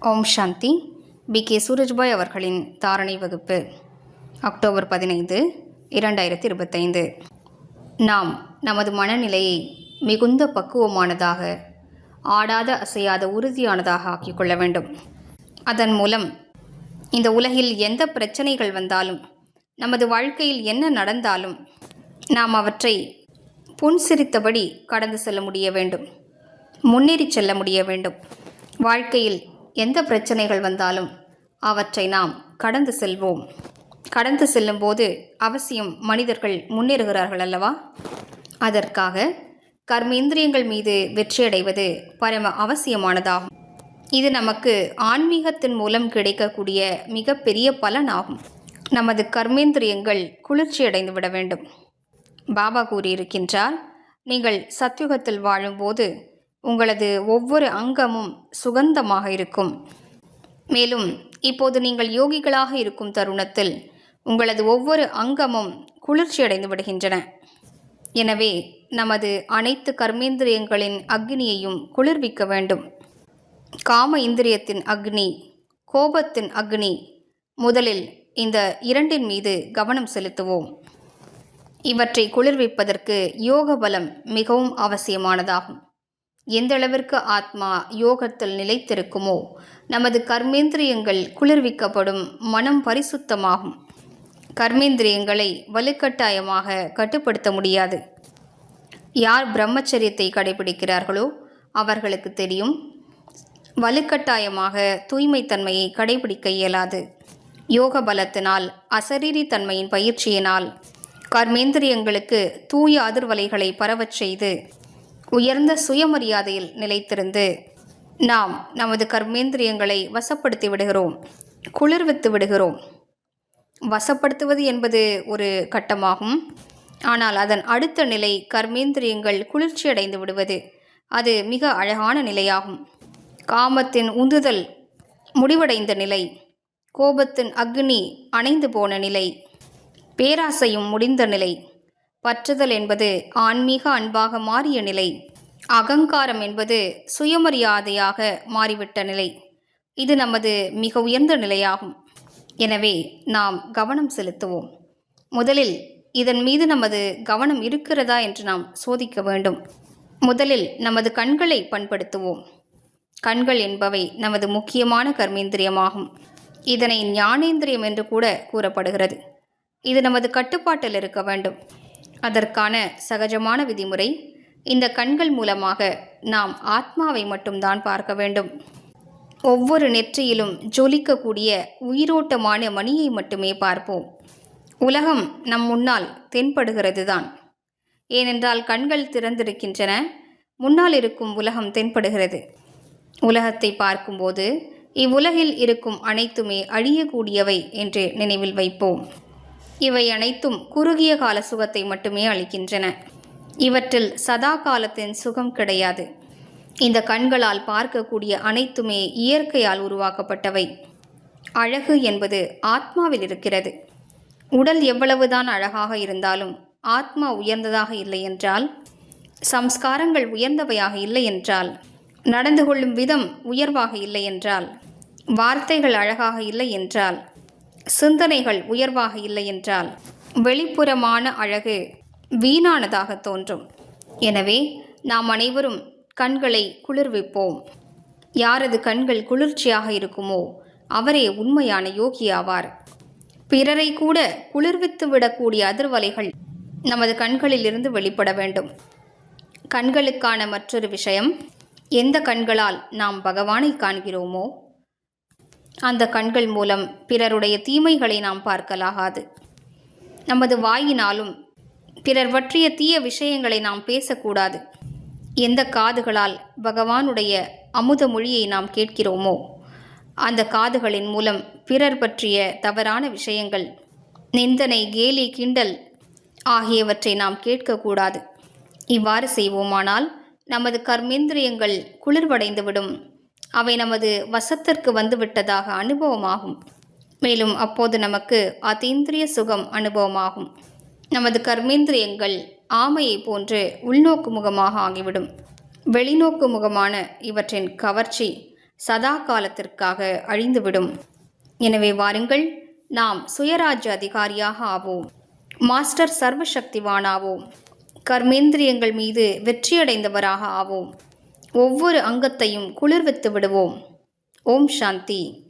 ஓம் சாந்தி. B. K. Surajbhai அவர்களின் தாரணை வகுப்பு அக்டோபர் பதினைந்து இரண்டாயிரத்தி இருபத்தைந்து நாம் நமது மனநிலையை மிகுந்த பக்குவமானதாக ஆடாத அசையாத உறுதியானதாக ஆக்கிக்கொள்ள வேண்டும். அதன் மூலம் இந்த உலகில் எந்த பிரச்சனைகள் வந்தாலும் நமது வாழ்க்கையில் என்ன நடந்தாலும் நாம் அவற்றை புன்சிரித்தபடி கடந்து செல்ல முடிய வேண்டும். முன்னேறி செல்ல முடிய வேண்டும். வாழ்க்கையில் எந்த பிரச்சனைகள் வந்தாலும் அவற்றை நாம் கடந்து செல்வோம். கடந்து செல்லும்போது அவசியம் மனிதர்கள் முன்னேறுகிறார்கள் அல்லவா? அதற்காக கர்மேந்திரியங்கள் மீது வெற்றியடைவது பரம அவசியமானதாகும். இது நமக்கு ஆன்மீகத்தின் மூலம் கிடைக்கக்கூடிய மிகப்பெரிய பலனாகும். நமது கர்மேந்திரியங்கள் குளிர்ச்சியடைந்து விட வேண்டும். பாபா கூறியிருக்கின்றார் நீங்கள் சத்யுகத்தில் வாழும்போது உங்களது ஒவ்வொரு அங்கமும் சுகந்தமாக இருக்கும். மேலும் இப்போது நீங்கள் யோகிகளாக இருக்கும் தருணத்தில் உங்களது ஒவ்வொரு அங்கமும் குளிர்ச்சியடைந்து விடுகின்றன. எனவே நமது அனைத்து கர்மேந்திரியங்களின் அக்னியையும் குளிர்விக்க வேண்டும். காம இந்திரியத்தின் அக்னி கோபத்தின் அக்னி முதலில் இந்த இரண்டின் மீது கவனம் செலுத்துவோம். இவற்றை குளிர்விப்பதற்கு யோக பலம் மிகவும் அவசியமானதாகும். எந்த அளவிற்கு ஆத்மா யோகத்தில் நிலைத்திருக்குமோ நமது கர்மேந்திரியங்கள் குளிர்விக்கப்படும் மனம் பரிசுத்தமாகும். கர்மேந்திரியங்களை வலுக்கட்டாயமாக கட்டுப்படுத்த முடியாது. யார் பிரம்மச்சரியத்தை கடைபிடிக்கிறார்களோ அவர்களுக்கு தெரியும். வலுக்கட்டாயமாக தூய்மைத்தன்மையை கடைபிடிக்க இயலாது. யோக பலத்தினால் அசரீரி தன்மையின் பயிற்சியினால் கர்மேந்திரியங்களுக்கு தூய அதிர்வலைகளை பரவச் செய்து உயர்ந்த சுயமரியாதையில் நிலைத்திருந்து நாம் நமது கர்மேந்திரியங்களை வசப்படுத்தி விடுகிறோம் குளிர்வித்து விடுகிறோம். வசப்படுத்துவது என்பது ஒரு கட்டமாகும். ஆனால் அதன் அடுத்த நிலை கர்மேந்திரியங்கள் குளிர்ச்சியடைந்து விடுவது. அது மிக அழகான நிலையாகும். காமத்தின் உந்துதல் முடிவடைந்த நிலை கோபத்தின் அக்னி அணைந்து போன நிலை பேராசையும் முடிந்த நிலை. பற்றுதல் என்பது ஆன்மீக அன்பாக மாறிய நிலை. அகங்காரம் என்பது சுயமரியாதையாக மாறிவிட்ட நிலை. இது நமது மிக உயர்ந்த நிலையாகும். எனவே நாம் கவனம் செலுத்துவோம். முதலில் இதன் மீது நமது கவனம் இருக்கிறதா என்று நாம் சோதிக்க வேண்டும். முதலில் நமது கண்களை பண்படுத்துவோம். கண்கள் என்பவை நமது முக்கியமான கர்மேந்திரியமாகும். இதனை ஞானேந்திரியம் என்று கூட கூறப்படுகிறது. இது நமது கட்டுப்பாட்டில் இருக்க வேண்டும். அதற்கான சகஜமான விதிமுறை இந்த கண்கள் மூலமாக நாம் ஆத்மாவை மட்டும்தான் பார்க்க வேண்டும். ஒவ்வொரு நெற்றியிலும் ஜொலிக்கக்கூடிய உயிரோட்டமான மணியை மட்டுமே பார்ப்போம். உலகம் நம் முன்னால் தென்படுகிறது தான் ஏனென்றால் கண்கள் திறந்திருக்கின்றன முன்னால் இருக்கும் உலகம் தென்படுகிறது. உலகத்தை பார்க்கும்போது இவ்வுலகில் இருக்கும் அனைத்துமே அழியக்கூடியவை என்று நினைவில் வைப்போம். இவை அனைத்தும் குறுகிய கால சுகத்தை மட்டுமே அளிக்கின்றன. இவற்றில் சதா காலத்தின் சுகம் கிடையாது. இந்த கண்களால் பார்க்கக்கூடிய அனைத்துமே இயற்கையால் உருவாக்கப்பட்டவை. அழகு என்பது ஆத்மாவில் இருக்கிறது. உடல் எவ்வளவுதான் அழகாக இருந்தாலும் ஆத்மா உயர்ந்ததாக இல்லை என்றால் சம்ஸ்காரங்கள் உயர்ந்தவையாக இல்லை என்றால் நடந்து கொள்ளும் விதம் உயர்வாக இல்லை என்றால் வார்த்தைகள் அழகாக இல்லை என்றால் சிந்தனைகள் உயர்வாக இல்லை என்றால் வெளிப்புறமான அழகு வீணானதாக தோன்றும். எனவே நாம் அனைவரும் கண்களை குளிர்விப்போம். யாரது கண்கள் குளிர்ச்சியாக இருக்குமோ அவரே உண்மையான யோகி ஆவார் பிறரை கூட குளிர்வித்து விடக்கூடிய அதிர்வலைகள் நமது கண்களிலிருந்து வெளிப்பட வேண்டும். கண்களுக்கான மற்றொரு விஷயம் எந்த கண்களால் நாம் பகவானை காண்கிறோமோ அந்த கண்கள் மூலம் பிறருடைய தீமைகளை நாம் பார்க்கலாகாது. நமது வாயினாலும் பிறர் பற்றிய தீய விஷயங்களை நாம் பேசக்கூடாது. எந்த காதுகளால் பகவானுடைய அமுத மொழியை நாம் கேட்கிறோமோ அந்த காதுகளின் மூலம் பிறர் பற்றிய தவறான விஷயங்கள் நிந்தனை கேலி கிண்டல் ஆகியவற்றை நாம் கேட்கக்கூடாது. இவ்வாறு செய்வோமானால் நமது கர்மேந்திரியங்கள் குளிர்வடைந்துவிடும். அவை நமது வசத்திற்கு வந்துவிட்டதாக அனுபவமாகும். மேலும் அப்போது நமக்கு அதீந்திரிய சுகம் அனுபவமாகும். நமது கர்மேந்திரியங்கள் ஆமையை போன்று உள்நோக்கு முகமாக ஆகிவிடும். வெளிநோக்கு முகமான இவற்றின் கவர்ச்சி சதா காலத்திற்காக அழிந்துவிடும். எனவே வாருங்கள் நாம் சுயராஜ்ய அதிகாரியாக ஆவோம். மாஸ்டர் சர்வசக்திவானாவோம். கர்மேந்திரியங்கள் மீது வெற்றியடைந்தவராக ஆவோம். ஒவ்வொரு அங்கத்தையும் குளிர்வித்து விடுவோம். ஓம் சாந்தி.